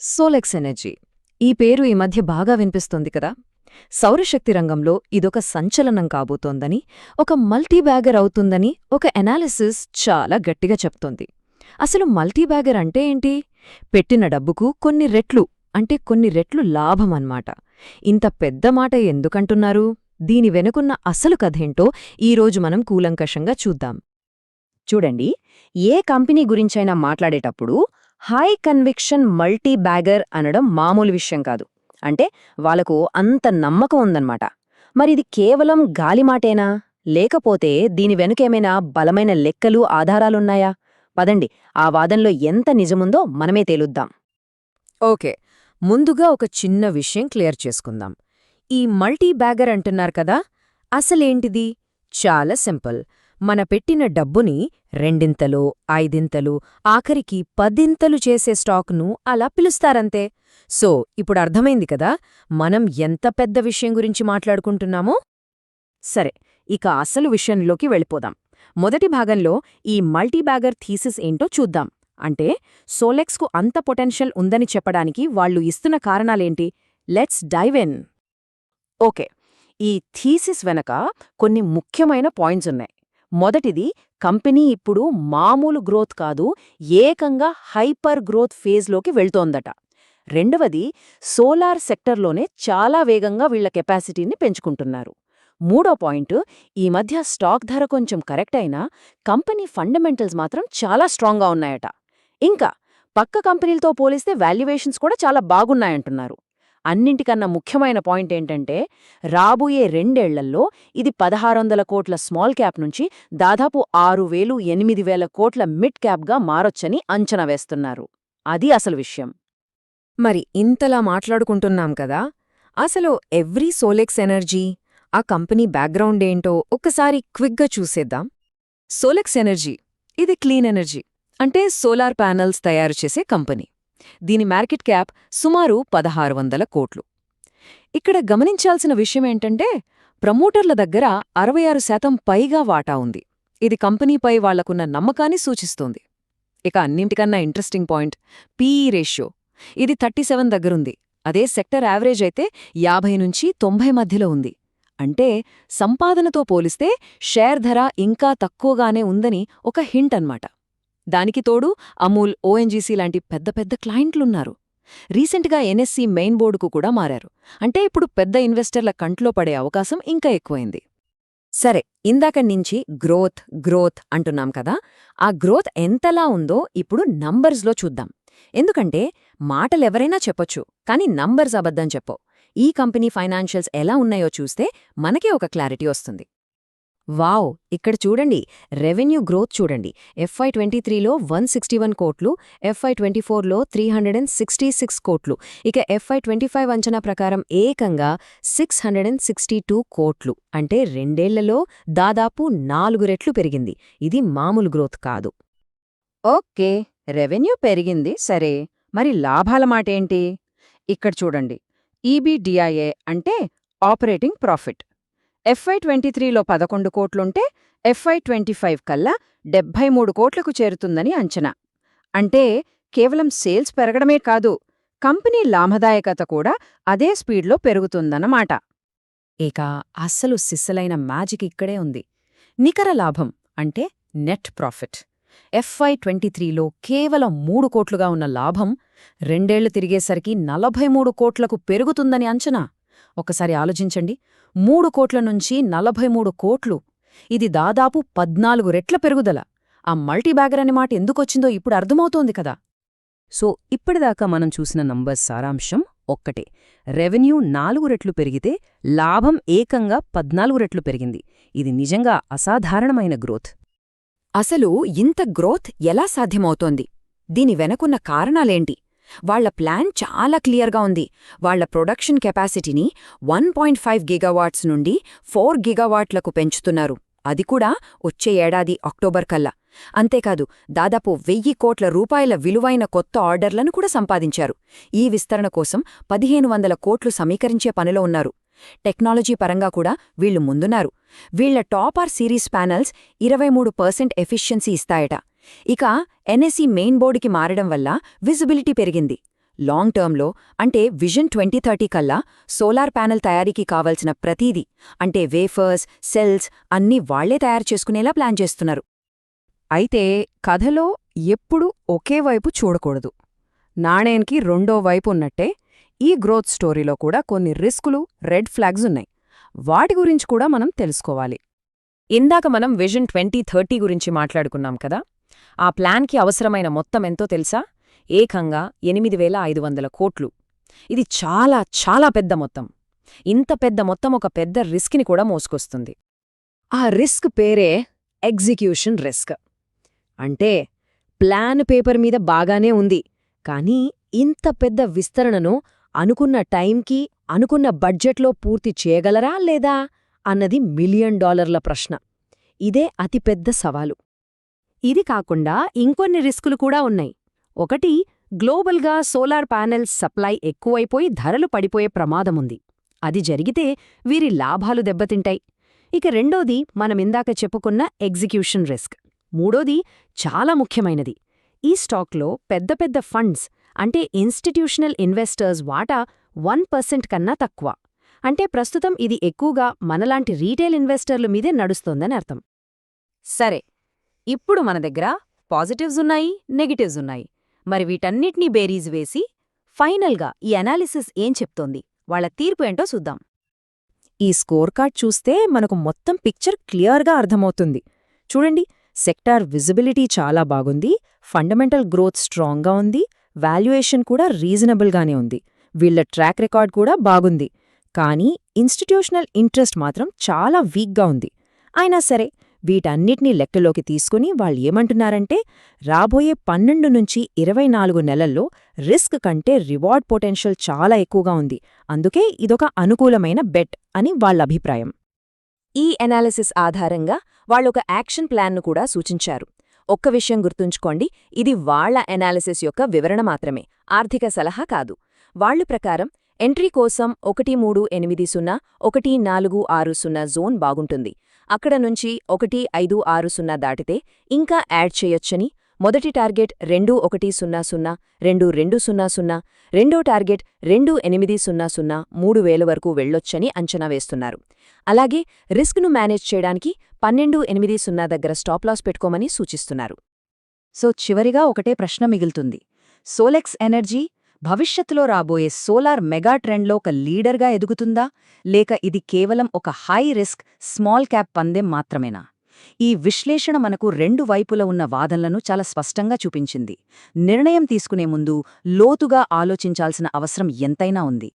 Solex energy. ఈ పేరు ఈ మధ్య బాగా వినిపిస్తోంది కదా? సౌరశక్తి రంగంలో ఇదొక సంచలనం కాబోతోందని ఒక మల్టీబ్యాగర్ అవుతుందని ఒక ఎనాలిసిస్ చాలా గట్టిగా చెప్తోంది. అసలు మల్టీబ్యాగర్ అంటే ఏంటి? పెట్టిన డబ్బుకు కొన్ని రెట్లు అంటే కొన్ని రెట్లు లాభమన్మాట ఇంత పెద్ద మాట ఎందుకంటున్నారు? దీని వెనుకున్న అసలు కథేంటో ఈరోజు మనం కూలంకషంగా చూద్దాం. చూడండి ఏ కంపెనీ గురించైనా మాట్లాడేటప్పుడు హై కన్విక్షన్ మల్టీ బ్యాగర్ అనడం మామూలు విషయం కాదు. అంటే వాళ్ళకు అంత నమ్మకం ఉందన్నమాట. మరిది కేవలం గాలిమాటేనా లేకపోతే దీని వెనుకేమైనా బలమైన లెక్కలు ఆధారాలున్నాయా? పదండి ఆ వాదంలో ఎంత నిజముందో మనమే తేలుద్దాం. ఓకే ముందుగా ఒక చిన్న విషయం క్లియర్ చేసుకుందాం. ఈ మల్టీ బ్యాగర్ అంటున్నారు కదా అసలేంటిది? చాలా సింపుల్. మన పెట్టిన డబ్బుని రెండింతలు ఐదింతలు ఆఖరికి పదింతలు చేసే స్టాక్ను అలా పిలుస్తారంతే. సో ఇప్పుడు అర్థమైంది కదా మనం ఎంత పెద్ద విషయం గురించి మాట్లాడుకుంటున్నామో? సరే ఇక అసలు విషయంలోకి వెళ్ళిపోదాం. మొదటి భాగంలో ఈ మల్టీబ్యాగర్ థీసిస్ ఏంటో చూద్దాం. అంటే సోలెక్స్కు అంత పొటెన్షియల్ ఉందని చెప్పడానికి వాళ్ళు ఇస్తున్న కారణాలేంటి? Let's dive in. ఓకే ఈ థీసిస్ వెనక కొన్ని ముఖ్యమైన పాయింట్స్ ఉన్నాయి. మొదటిది కంపెనీ ఇప్పుడు మామూలు గ్రోత్ కాదు ఏకంగా హైపర్ గ్రోత్ ఫేజ్లోకి వెళ్తోందట. రెండవది సోలార్ సెక్టర్లోనే చాలా వేగంగా వీళ్ళ కెపాసిటీని పెంచుకుంటున్నారు. మూడో పాయింట్ ఈ మధ్య స్టాక్ ధర కొంచెం కరెక్ట్ అయినా కంపెనీ ఫండమెంటల్స్ మాత్రం చాలా స్ట్రాంగ్గా ఉన్నాయట. ఇంకా పక్క కంపెనీలతో పోలిస్తే వాల్యుయేషన్స్ కూడా చాలా బాగున్నాయంటున్నారు. అన్నింటికన్నా ముఖ్యమైన పాయింట్ ఏంటంటే రాబోయే రెండేళ్ళలో ఇది పదహారొందల కోట్ల స్మాల్ క్యాప్ నుంచి దాదాపు ఆరు వేలు ఎనిమిది వేల కోట్ల మిడ్ క్యాప్గా మారొచ్చని అంచనా వేస్తున్నారు. అది అసలు విషయం. మరి ఇంతలా మాట్లాడుకుంటున్నాం కదా! అసలు ఎవ్రీ సోలెక్స్ ఎనర్జీ ఆ కంపెనీ బ్యాక్గ్రౌండ్ ఏంటో ఒక్కసారి క్విక్గా చూసేద్దాం. సోలెక్స్ ఎనర్జీ ఇది క్లీన్ ఎనర్జీ అంటే సోలార్ ప్యానెల్స్ తయారు చేసే కంపెనీ. దీని మార్కెట్ క్యాప్ సుమారు పదహారు వందల కోట్లు. ఇక్కడ గమనించాల్సిన విషయమేంటంటే ప్రమోటర్ల దగ్గర అరవై ఆరు శాతం పైగా వాటా ఉంది. ఇది కంపెనీపై వాళ్ళకున్న నమ్మకాన్ని సూచిస్తోంది. ఇక అన్నింటికన్నా ఇంట్రెస్టింగ్ పాయింట్ పీఈ రేషియో. ఇది థర్టీ సెవెన్ దగ్గరుంది. అదే సెక్టర్ యావరేజ్ అయితే యాభై నుంచి తొంభై మధ్యలో ఉంది. అంటే సంపాదనతో పోలిస్తే షేర్ ధర ఇంకా తక్కువగానే ఉందని ఒక హింట్ అన్మాట దానికి తోడు అమూల్ ఓఎన్జీసీ లాంటి పెద్ద పెద్ద క్లయింట్లున్నారు. రీసెంట్గా ఎన్ఎస్సీ మెయిన్ బోర్డుకు కూడా మారారు. అంటే ఇప్పుడు పెద్ద ఇన్వెస్టర్ల కంట్లో పడే అవకాశం ఇంకా ఎక్కువైంది. సరే ఇందాక నుంచి గ్రోత్ గ్రోత్ అంటున్నాం కదా ఆ గ్రోత్ ఎంతలా ఉందో ఇప్పుడు నంబర్స్లో చూద్దాం. ఎందుకంటే మాటలెవరైనా చెప్పొచ్చు కానీ నంబర్స్ అబద్ధం చెప్పో ఈ కంపెనీ ఫైనాన్షియల్స్ ఎలా ఉన్నాయో చూస్తే మనకే ఒక క్లారిటీ వస్తుంది. వావ్ ఇక్కడ చూడండి రెవెన్యూ గ్రోత్ చూడండి. ఎఫ్ఐ ట్వంటీ త్రీలో వన్ సిక్స్టీ వన్ కోట్లు ఎఫ్ఐ ట్వంటీ ఫోర్లో three hundred and sixty six కోట్లు. ఇక ఎఫ్ఐ ట్వంటీ ఫైవ్ అంచనా ప్రకారం ఏకంగా six hundred and sixty two కోట్లు. అంటే రెండేళ్ళలో దాదాపు నాలుగు రెట్లు పెరిగింది. ఇది మామూలు గ్రోత్ కాదు. ఓకే రెవెన్యూ పెరిగింది సరే. మరి లాభాల మాటేంటి? ఇక్కడ చూడండి ఈబీడిఐఏ అంటే ఆపరేటింగ్ ప్రాఫిట్. ఎఫ్ఐ ట్వంటీ త్రీలో పదకొండు కోట్లుంటే ఎఫ్ఐ ట్వంటీ ఫైవ్ కల్లా డెబ్బై మూడు కోట్లకు చేరుతుందని అంచనా. అంటే కేవలం సేల్స్ పెరగడమే కాదు కంపెనీ లాభదాయకత కూడా అదే స్పీడ్లో పెరుగుతుందన్నమాట. ఇక అస్సలు సిస్సలైన మ్యాజిక్ ఇక్కడే ఉంది. నికర లాభం అంటే నెట్ ప్రాఫిట్. ఎఫ్ఐ ట్వంటీ త్రీలో కేవలం మూడు కోట్లుగా ఉన్న లాభం రెండేళ్ళు తిరిగేసరికి నలభై మూడు కోట్లకు పెరుగుతుందని అంచనా. ఒకసారి ఆలోచించండి. మూడు కోట్ల నుంచి నలభై మూడు కోట్లు. ఇది దాదాపు పద్నాలుగు రెట్ల పెరుగుదల. ఆ మల్టీబ్యాగర్ అనే మాట ఎందుకొచ్చిందో ఇప్పుడు అర్థమవుతోంది కదా. సో ఇప్పటిదాకా మనం చూసిన నంబర్ సారాంశం ఒక్కటే. రెవెన్యూ నాలుగు రెట్లు పెరిగితే లాభం ఏకంగా పద్నాలుగు రెట్లు పెరిగింది. ఇది నిజంగా అసాధారణమైన గ్రోత్. అసలు ఇంత గ్రోత్ ఎలా సాధ్యమవుతోంది? దీని వెనకున్న కారణాలేంటి? వాళ్ళ ప్లాన్ చాలా క్లియర్గా ఉంది. వాళ్ళ ప్రొడక్షన్ కెపాసిటీని వన్ పాయింట్ ఫైవ్ గిగావాట్స్ నుండి ఫోర్ గిగావాట్లకు పెంచుతున్నారు. అది కూడా వచ్చే ఏడాది అక్టోబర్ కల్లా. అంతేకాదు దాదాపు వెయ్యి కోట్ల రూపాయల విలువైన కొత్త ఆర్డర్లను కూడా సంపాదించారు. ఈ విస్తరణ కోసం పదిహేను వందల కోట్లు సమీకరించే పనిలో ఉన్నారు. టెక్నాలజీ పరంగా కూడా వీళ్ళు ముందున్నారు. వీళ్ళ టాపర్ సిరీస్ ప్యానల్స్ ఇరవై మూడు పర్సెంట్ ఎఫిషియన్సీ ఇస్తాయట. ఇక ఎన్ఎస్ఈ మెయిన్ బోర్డుకి మారడం వల్ల విజిబిలిటీ పెరిగింది. లాంగ్ టర్మ్లో అంటే విజన్ ట్వంటీ థర్టీ కల్లా సోలార్ ప్యానెల్ తయారీకి కావలసిన ప్రతీదీ అంటే వేఫర్స్ సెల్స్ అన్నీ వాళ్ళే తయారు చేసుకునేలా ప్లాన్ చేస్తున్నారు. అయితే కథలో ఎప్పుడూ ఒకే వైపు చూడకూడదు. నాణేనికి రెండో వైపు ఉన్నట్టే ఈ గ్రోత్ స్టోరీలో కూడా కొన్ని రిస్కులు రెడ్ ఫ్లాగ్స్ ఉన్నాయి. వాటి గురించి కూడా మనం తెలుసుకోవాలి. ఇందాక మనం విజన్ ట్వంటీ థర్టీ గురించి మాట్లాడుకున్నాం కదా? ఆ ప్లాన్కి అవసరమైన మొత్తం ఎంతో తెలుసా? ఏకంగా ఎనిమిది వేల ఐదు వందల కోట్లు. ఇది చాలా చాలా పెద్ద మొత్తం. ఇంత పెద్ద మొత్తం ఒక పెద్ద రిస్క్ని కూడా మోసుకొస్తుంది. ఆ రిస్క్ పేరే ఎగ్జిక్యూషన్ రిస్క్. అంటే ప్లాన్ పేపర్ మీద బాగానే ఉంది కానీ ఇంత పెద్ద విస్తరణను అనుకున్న టైంకి అనుకున్న బడ్జెట్లో పూర్తి చేయగలరా లేదా? అన్నది మిలియన్ డాలర్ల ప్రశ్న. ఇదే అతిపెద్ద సవాలు. ఇది కాకుండా ఇంకొన్ని రిస్కులు కూడా ఉన్నాయి. ఒకటి గ్లోబల్గా సోలార్ ప్యానెల్స్ సప్లై ఎక్కువైపోయి ధరలు పడిపోయే ప్రమాదముంది. అది జరిగితే వీరి లాభాలు దెబ్బతింటాయి. ఇక రెండోది మనమిందాక చెప్పుకున్న ఎగ్జిక్యూషన్ రిస్క్. మూడోది చాలా ముఖ్యమైనది. ఈ స్టాక్లో పెద్ద పెద్ద ఫండ్స్ అంటే ఇన్స్టిట్యూషనల్ ఇన్వెస్టర్స్ వాటా వన్ పర్సెంట్ కన్నా తక్కువ. అంటే ప్రస్తుతం ఇది ఎక్కువగా మనలాంటి రీటైల్ ఇన్వెస్టర్ల మీదే నడుస్తోందని అర్థం. సరే ఇప్పుడు మన దగ్గర పాజిటివ్స్ ఉన్నాయి నెగిటివ్స్ ఉన్నాయి. మరి వీటన్నిటినీ బేరీజ్ వేసి ఫైనల్గా ఈ అనాలిసిస్ ఏం చెప్తోంది? వాళ్ళ తీర్పు ఏంటో చూద్దాం. ఈ స్కోర్ కార్డ్ చూస్తే మనకు మొత్తం పిక్చర్ క్లియర్గా అర్థమవుతుంది. చూడండి సెక్టార్ విజిబిలిటీ చాలా బాగుంది ఫండమెంటల్ గ్రోత్ స్ట్రాంగ్గా ఉంది వాల్యుయేషన్ కూడా రీజనబుల్గానే ఉంది వీళ్ళ ట్రాక్ రికార్డ్ కూడా బాగుంది. కానీ ఇన్స్టిట్యూషనల్ ఇంట్రెస్ట్ మాత్రం చాలా వీక్గా ఉంది. అయినా సరే వీటన్నిటినీ లెక్కలోకి తీసుకుని వాళ్ళు ఏమంటున్నారంటే రాబోయే పన్నెండు నుంచి ఇరవై నాలుగు నెలల్లో రిస్క్ కంటే రివార్డ్ పొటెన్షియల్ చాలా ఎక్కువగా ఉంది. అందుకే ఇదొక అనుకూలమైన బెట్ అని వాళ్ళ అభిప్రాయం. ఈ ఎనాలిసిస్ ఆధారంగా వాళ్ళొక యాక్షన్ ప్లాన్ను కూడా సూచించారు. ఒక్క విషయం గుర్తుంచుకోండి ఇది వాళ్ళ ఎనాలిసిస్ యొక్క వివరణ మాత్రమే ఆర్థిక సలహా కాదు. వాళ్ళు ప్రకారం ఎంట్రీ కోసం ఒకటి మూడు ఎనిమిది సున్నా ఒకటి నాలుగు ఆరు సున్నా జోన్ బాగుంటుంది. అక్కడ నుంచి ఒకటి ఐదు ఆరు సున్నా దాటితే ఇంకా యాడ్ చేయొచ్చని మొదటి టార్గెట్ రెండు ఒకటి సున్నా సున్నా రెండు రెండు సున్నా సున్నా రెండో టార్గెట్ రెండు ఎనిమిది సున్నా సున్నా మూడు వేల వరకు వెళ్ళొచ్చని అంచనా వేస్తున్నారు. అలాగే రిస్క్ను మేనేజ్ చేయడానికి పన్నెండు ఎనిమిది సున్నా దగ్గర స్టాప్ లాస్ పెట్టుకోమని సూచిస్తున్నారు. సో చివరిగా ఒకటే ప్రశ్న మిగులుతుంది. సోలెక్స్ ఎనర్జీ భవిష్యత్తులో రాబోయే సోలార్ మెగా ట్రెండ్లో ఒక లీడర్గా ఎదుగుతుందా? లేక ఇది కేవలం ఒక హై రిస్క్ స్మాల్ క్యాప్ పందెం మాత్రమేనా? ఈ విశ్లేషణ మనకు రెండు వైపుల ఉన్న వాదనలను చాలా స్పష్టంగా చూపించింది. నిర్ణయం తీసుకునే ముందు లోతుగా ఆలోచించాల్సిన అవసరం ఎంతైనా ఉంది.